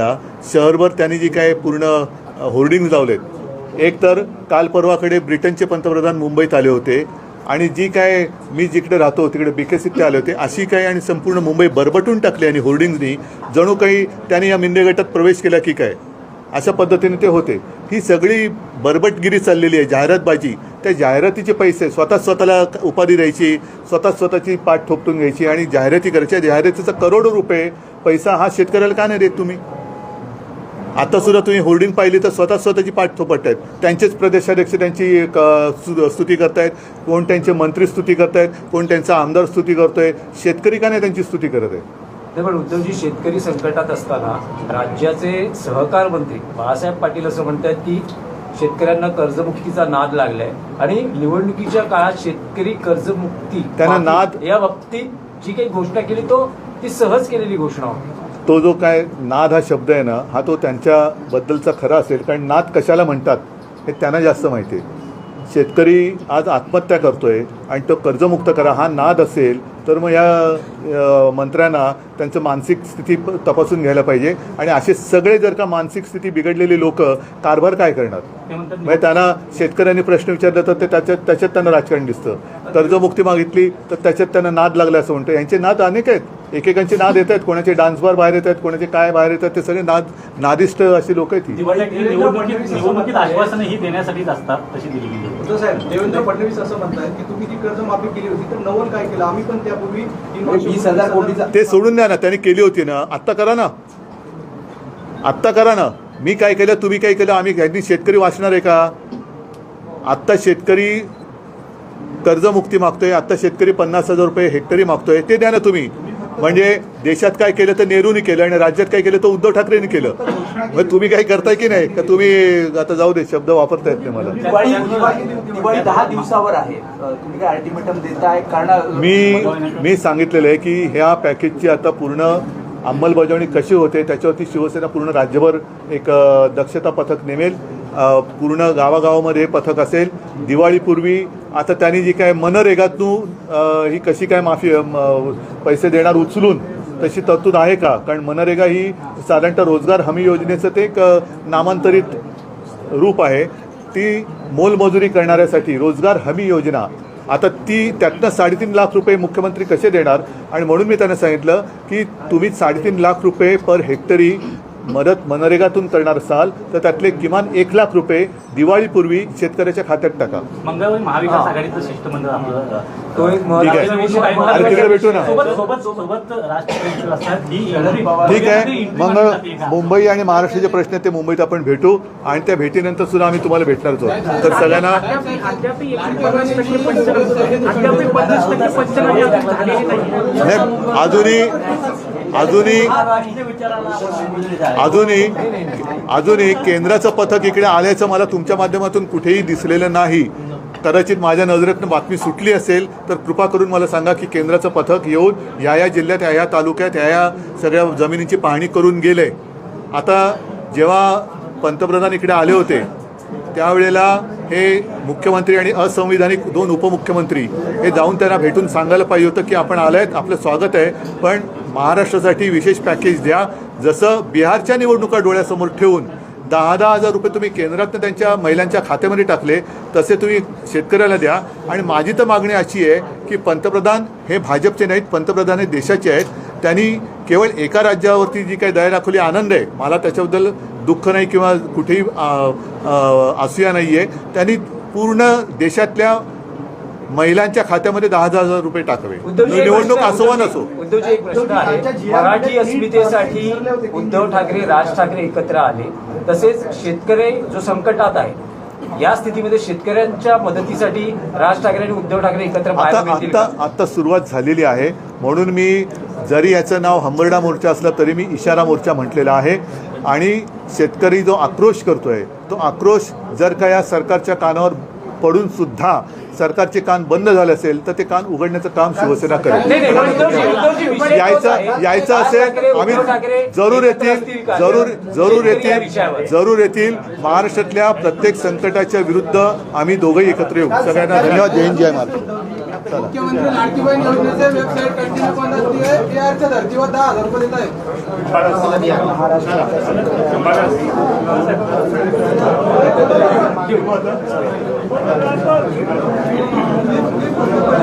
पाहिला शहरभर त्यांनी जी काय पूर्ण होर्डिंग लावलेत. एक तर काल परवाकडे ब्रिटनचे पंतप्रधान मुंबईत आले होते आणि जी काय मी जिकडे राहतो तिकडे बिकेसीत ते आले होते अशी काय आणि संपूर्ण मुंबई बरबटून टाकली आणि होर्डिंग्जनी जणू काही त्यांनी या मिंदे गटात प्रवेश केला की काय? अशा पद्धतीने ते होते. ही सगळी बरबटगिरी चाललेली आहे जाहिरातबाजी. त्या जाहिरातीचे पैसे स्वतः स्वतःला उपाधी द्यायची स्वतः स्वतःची पाठ ठोपटून घ्यायची आणि जाहिराती करायच्या जाहिरातीचा करोडो रुपये पैसा हा शेतकऱ्याला का नाही देत तुम्ही? आता सुद्धा तुम्ही होर्डिंग पाहिली तर स्वतः स्वतःची पाठ थोपट आहेत. त्यांचेच प्रदेशाध्यक्ष त्यांची स्तुती करतायत. कोण त्यांचे मंत्री स्तुती करतायत कोण त्यांचा आमदार स्तुती करतोय शेतकरी का नाही त्यांची स्तुती करत आहे पण उद्धवजी शेतकरी संकटात असताना राज्याचे सहकार मंत्री बाळासाहेब पाटील असं म्हणतात की शेतकऱ्यांना कर्जमुक्तीचा नाद लागलाय आणि निवडणुकीच्या काळात शेतकरी कर्जमुक्ती त्यांना नाद- या बाबतीत जी काही घोषणा केली तो ती सहज केलेली घोषणा होती. तो जो काय नाद हा शब्द आहे ना हा तो त्यांच्याबद्दलचा खरा असेल. कारण नाद कशाला म्हणतात हे त्यांना जास्त माहिती आहे. शेतकरी आज आत्महत्या करतोय आणि तो कर्जमुक्त करा हा नाद असेल तर मग या मंत्र्यांना त्यांचं मानसिक स्थिती तपासून घ्यायला पाहिजे. आणि असे सगळे जर का मानसिक स्थिती बिघडलेले लोक कारभार काय करणार? म्हणजे त्यांना शेतकऱ्यांनी प्रश्न विचारला तर ते त्याच्यात त्याच्यात त्यांना राजकारण दिसतं. कर्जमुक्ती मागितली तर त्याच्यात त्यांना नाद लागला असं म्हणतो. यांचे नाद अनेक आहेत. एकेकांचे नाद येत आहेत कोणाचे डान्स बार बाहेर येत आहेत कोणाचे काय बाहेर येतात ते सगळे नाद नादिष्ट अशी लोक आहेत ही. निवडणुकीत आश्वासनं ही देण्यासाठीच असतात तशी दिली गेली. साहेब देवेंद्र फडणवीस असं म्हणतात की तुम्ही जी कर्जमाफी केली होती तर नवल काय केलं? आम्ही पण त्यापूर्वी वीस हजार कोटीचा ते सोडून द्या ना त्यांनी केली होती ना. आत्ता करा ना. आत्ता करा ना. मी काय केलं तुम्ही काय केलं आम्ही यांनी शेतकरी वाचणार आहे का? आत्ता शेतकरी कर्जमुक्ती मागतोय आत्ता शेतकरी पन्नास हजार रुपये हेक्टरी मागतोय ते द्या ना तुम्ही. म्हणजे देशात काय केलं तर नेहरूनी केलं आणि राज्यात काय केलं तर उद्धव ठाकरेंनी केलं. मग तुम्ही काही करताय की नाही? का तुम्ही आता जाऊ दे शब्द वापरता येत नाही मला. दिवाळी दिवाळी दिवाळी दहा दिवसावर आहे. अ, तुम्ही काय अल्टिमेटम देताय? कारण मी मी सांगितलेलं आहे की ह्या पॅकेजची आता पूर्ण अंमलबजावणी कशी होते त्याच्यावरती शिवसेना पूर्ण राज्यभर एक दक्षता पथक नेमेल. पूर्ण गावागावामध्ये पथक असेल. दिवाळीपूर्वी आता त्यांनी जी काय मनरेगातून ही कशी काय माफी पैसे देणार उचलून तशी तरतूद आहे का? कारण मनरेगा ही साधारणतः रोजगार हमी योजनेचं ते एक नामांतरित रूप आहे. ती मोलमजुरी करणाऱ्यासाठी रोजगार हमी योजना. आता ती त्यातनं साडेतीन लाख रुपये मुख्यमंत्री कसे देणार? आणि म्हणून मी त्यांना सांगितलं की तुम्ही साडेतीन लाख रुपये पर हेक्टरी मदत मनरेगातून करणार असाल तर त्यातले किमान एक लाख रुपये दिवाळीपूर्वी शेतकऱ्याच्या खात्यात टाका मंगळवारी महाविकास आघाडीचं शिष्टमंडळ आपलं तो एक ठीक महत्त्वाचा आहे. विषय आहे. अरे तिकडे भेटू ना. सोबत सोबत सोबत राज ठाकरेंची असतात ही entry- ठीक आहे entry मग मानली जाते का? मुंबई आणि महाराष्ट्राचे प्रश्न आहेत ते मुंबईत आपण भेटू आणि त्या भेटीनंतर सुद्धा आम्ही तुम्हाला भेटणारच आहोत तर सगळ्यांना अजूनही अजूनही. अजूनही अजूनही केंद्राचं पथक इकडे आल्याचं मला तुमच्या माध्यमातून कुठेही दिसलेलं नाही. कदाचित माझ्या नजरेतनं बातमी सुटली असेल तर कृपा करून मला सांगा की केंद्राचं पथक येऊन या या जिल्ह्यात या या तालुक्यात या या सगळ्या जमिनीची पाहणी करून गेले. आता जेव्हा पंतप्रधान इकडे आले होते त्यावेळेला हे मुख्यमंत्री आणि असंविधानिक दोन उपमुख्यमंत्री हे जाऊन त्यांना भेटून सांगायला पाहिजे होतं की आपण आलायत आपलं स्वागत आहे. पण महाराष्ट्रासाठी विशेष पॅकेज द्या. जसं बिहारच्या निवडणुका डोळ्यासमोर ठेवून दहा दहा हजार रुपये तुम्ही केंद्रातनं त्यांच्या महिलांच्या खात्यामध्ये टाकले तसे तुम्ही शेतकऱ्याला द्या. आणि माझी तर मागणी अशी आहे की पंतप्रधान हे भाजपचे नाहीत पंतप्रधान हे देशाचे आहेत. त्यांनी केवळ एका राज्यावरती जी काही दया दाखवली आनंद आहे. मला त्याच्याबद्दल दुःख नाही किंवा कुठेही असूया नाही आहे त्यांनी पूर्ण देशातल्या महिलांच्या खात्यामध्ये दहा दहा हजार रुपये टाकावे. निवडणूक असो वा नसो उद्धवजी एक प्रश्न आहे. मराठी अस्मितेसाठी उद्धव ठाकरे राज ठाकरे एकत्र आले. तसेच शेतकरी जो संकटात आहे या स्थितीमध्ये शेतकऱ्यांच्या मदतीसाठी राज ठाकरे आणि उद्धव ठाकरे एकत्र आता आता? आता सुरुवात झालेली आहे. म्हणून मी जरी याचं नाव हंबरडा मोर्चा असलं तरी मी इशारा मोर्चा म्हटलेला आहे. आणि शेतकरी जो आक्रोश करतोय तो आक्रोश जर का या सरकारच्या कानावर पडून सुद्धा सरकारचे कान बंद झाले असेल तर ते कान उघडण्याचं काम शिवसेना करेल यायचं. यायचं असेल आम्ही जरूर येतील? जरूर जरूर. येतील जरूर येतील महाराष्ट्रातल्या प्रत्येक संकटाच्या विरुद्ध आम्ही दोघंही एकत्र येऊ सगळ्यांना धन्यवाद जय हिंद जय महाराष्ट्र मुख्यमंत्री लाडकी योजनेचे वेबसाईट कंटिन्यू पण असते एआरच्या धर्तीवर दहा हजार रुपये देत आहे